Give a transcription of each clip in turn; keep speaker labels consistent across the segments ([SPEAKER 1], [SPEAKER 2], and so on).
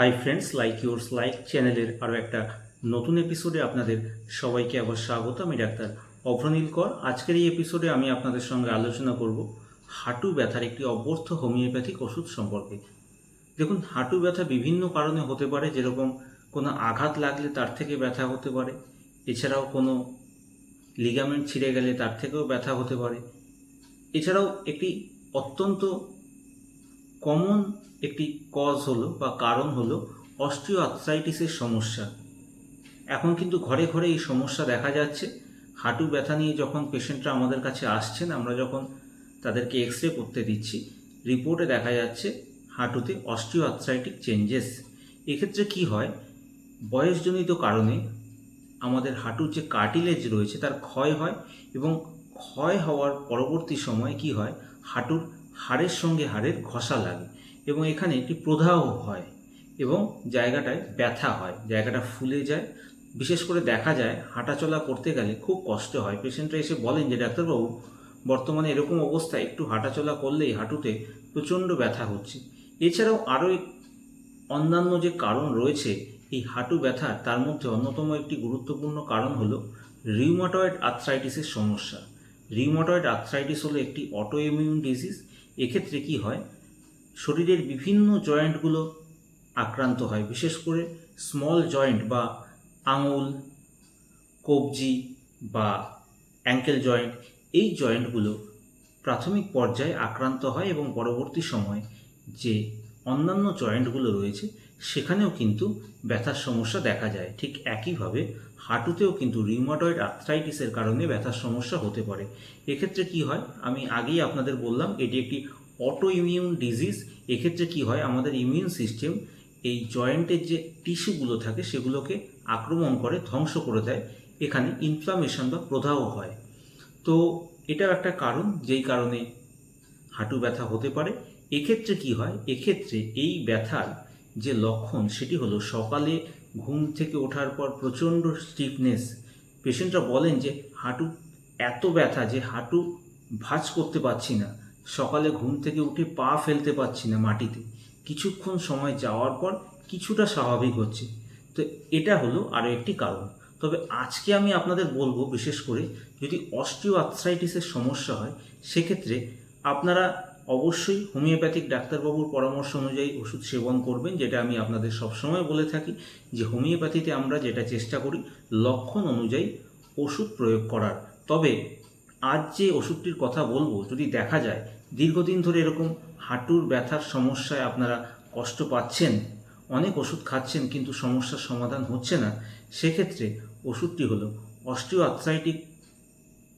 [SPEAKER 1] Hi friends like yours like চ্যানেলের আরও একটা নতুন এপিসোডে আপনাদের সবাইকে আবার স্বাগত আমি ডাক্তার অভ্রনীল কর। আজকের এই এপিসোডে আমি আপনাদের সঙ্গে আলোচনা করব হাঁটু ব্যথার একটি অব্যর্থ হোমিওপ্যাথিক ওষুধ সম্পর্কে। দেখুন, হাঁটু ব্যথা বিভিন্ন কারণে হতে পারে, যেরকম কোনো আঘাত লাগলে তার থেকে ব্যথা হতে পারে, এছাড়াও কোনো লিগামেন্ট ছিঁড়ে গেলে তার থেকেও ব্যথা হতে পারে। এছাড়াও একটি অত্যন্ত কমন একটি কজ হলো বা কারণ হলো অস্টিও আর্থ্রাইটিসের সমস্যা। এখন কিন্তু ঘরে ঘরে এই সমস্যা দেখা যাচ্ছে। হাঁটু ব্যথা নিয়ে যখন পেশেন্টরা আমাদের কাছে আসছেন, আমরা যখন তাদেরকে এক্স রে করতে দিচ্ছি রিপোর্টে দেখা যাচ্ছে হাঁটুতে অস্টিও আর্থ্রাইটিক চেঞ্জেস এক্ষেত্রে কি হয়? বয়সজনিত কারণে আমাদের হাঁটুর যে কার্টিলেজ রয়েছে, তার ক্ষয় হয় এবং ক্ষয় হওয়ার পরবর্তী সময়ে কি হয়? হাঁটুর হাড়ের সঙ্গে হাড়ের ঘষা লাগে এবং এখানে একটি প্রদাহ হয় এবং জায়গাটায় ব্যথা হয়, জায়গাটা ফুলে যায়। বিশেষ করে দেখা যায়, হাঁটাচলা করতে গেলে খুব কষ্ট হয়। পেশেন্টরা এসে বলেন যে, ডাক্তারবাবু, বর্তমানে এরকম অবস্থায় একটু হাঁটাচলা করলেই হাঁটুতে প্রচণ্ড ব্যথা হচ্ছে। এছাড়াও আরও অন্যান্য যে কারণ রয়েছে, এই হাঁটু ব্যথা তার মধ্যে অন্যতম একটি গুরুত্বপূর্ণ কারণ হলো রিউমাটয়েড আর্থ্রাইটিসের সমস্যা। রিউমাটয়েড আর্থ্রাইটিস হলো একটি অটো ইমিউন ডিজিজ এক্ষেত্রে কি হয়? শরীরের বিভিন্ন জয়েন্টগুলো আক্রান্ত হয়, বিশেষ করে স্মল জয়েন্ট বা আঙুল, কবজি বা অ্যাঙ্কেল জয়েন্ট এই জয়েন্টগুলো প্রাথমিক পর্যায়ে আক্রান্ত হয় এবং পরবর্তী সময় যে অন্যান্য জয়েন্টগুলো রয়েছে সেখানেও কিন্তু ব্যথার সমস্যা দেখা যায়। ঠিক একইভাবে হাঁটুতেও কিন্তু রিউমাটয়েড আর্থ্রাইটিসের কারণে ব্যথার সমস্যা হতে পারে। এক্ষেত্রে কি হয়? আমি আগেই আপনাদের বললাম, এটি একটি অটো ইমিউন ডিজিজ এক্ষেত্রে কি হয়? আমাদের ইমিউন সিস্টেম এই জয়েন্টের যে টিস্যুগুলো থাকে, সেগুলোকে আক্রমণ করে, ধ্বংস করে দেয়। এখানে ইনফ্লামেশন বা প্রদাহ হয়। তো এটাও একটা কারণ, যেই কারণে হাঁটু ব্যথা হতে পারে। এক্ষেত্রে কি হয়? এক্ষেত্রে এই ব্যথার যে লক্ষণ সেটি হলো সকালে ঘুম থেকে ওঠার পর প্রচণ্ড স্টিফনেস পেশেন্টরা বলেন যে হাঁটু এত ব্যথা যে হাঁটু ভাঁজ করতে পারছি না। সকালে ঘুম থেকে উঠে পা ফেলতে পারছি না মাটিতে। কিছুক্ষণ সময় যাওয়ার পর কিছুটা স্বাভাবিক হচ্ছে। তো এটা হলো আরও একটি কারণ। তবে আজকে আমি আপনাদের বলব বিশেষ করে যদি অস্টিও আর্থ্রাইটিসের সমস্যা হয়, সেক্ষেত্রে আপনারা অবশ্যই হোমিওপ্যাথিক ডাক্তারবাবুর পরামর্শ অনুযায়ী ওষুধ সেবন করবেন, যেটা আমি আপনাদের সবসময় বলে থাকি, যে হোমিওপ্যাথিতে আমরা যেটা চেষ্টা করি, লক্ষণ অনুযায়ী ওষুধ প্রয়োগ করার। তবে আজ যে ওষুধটির কথা বলব, যদি দেখা যায়, দীর্ঘদিন ধরে এরকম হাঁটুর ব্যথার সমস্যায় আপনারা কষ্ট পাচ্ছেন, অনেক ওষুধ খাচ্ছেন, কিন্তু সমস্যার সমাধান হচ্ছে না, সেক্ষেত্রে ওষুধটি হলো osteo arthritic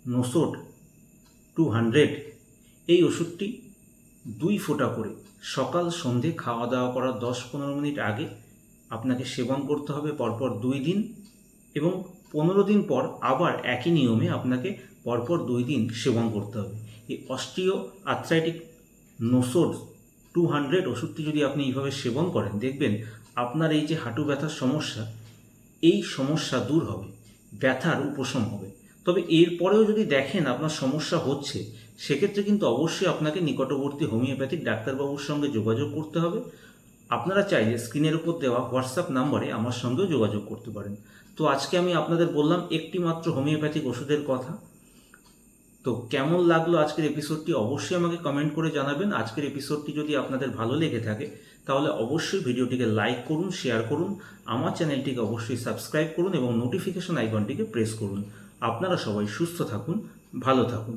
[SPEAKER 1] nosode two hundred. এই ওষুধটি দুই ফোঁটা করে। সকাল, সন্ধে খাওয়া দাওয়া করার দশ পনেরো মিনিট আগে আপনাকে সেবন করতে হবে, পরপর দুই দিন এবং পনেরো দিন পর আবার একই নিয়মে আপনাকে পরপর দুই দিন সেবন করতে হবে। এই osteo arthritic nosode two hundred ওষুধটি যদি আপনি এইভাবে সেবন করেন, দেখবেন আপনার এই যে হাঁটু ব্যথার সমস্যা, এই সমস্যা দূর হবে, ব্যথার উপশম হবে। তবে এরপরেও যদি দেখেন আপনার সমস্যা হচ্ছে সেক্ষেত্রে কিন্তু অবশ্যই আপনাকে নিকটবর্তী হোমিওপ্যাথিক ডাক্তারবাবুর সঙ্গে যোগাযোগ করতে হবে। আপনারা চাইলে স্ক্রিনের উপর দেওয়া হোয়াটসঅ্যাপ নাম্বারে আমার সঙ্গেও যোগাযোগ করতে পারেন। তো আজকে আমি আপনাদের বললাম একটি মাত্র হোমিওপ্যাথিক ওষুধের কথা। তো কেমন লাগল আজকের এপিসোডটি অবশ্যই আমাকে কমেন্ট করে জানাবেন। আজকের এপিসোডটি যদি আপনাদের ভালো লেগে থাকে, তাহলে অবশ্যই ভিডিওটিকে লাইক করুন, শেয়ার করুন, আমার চ্যানেলটিকে অবশ্যই সাবস্ক্রাইব করুন এবং নোটিফিকেশন আইকনটিকে প্রেস করুন। আপনারা সবাই সুস্থ থাকুন, ভালো থাকুন।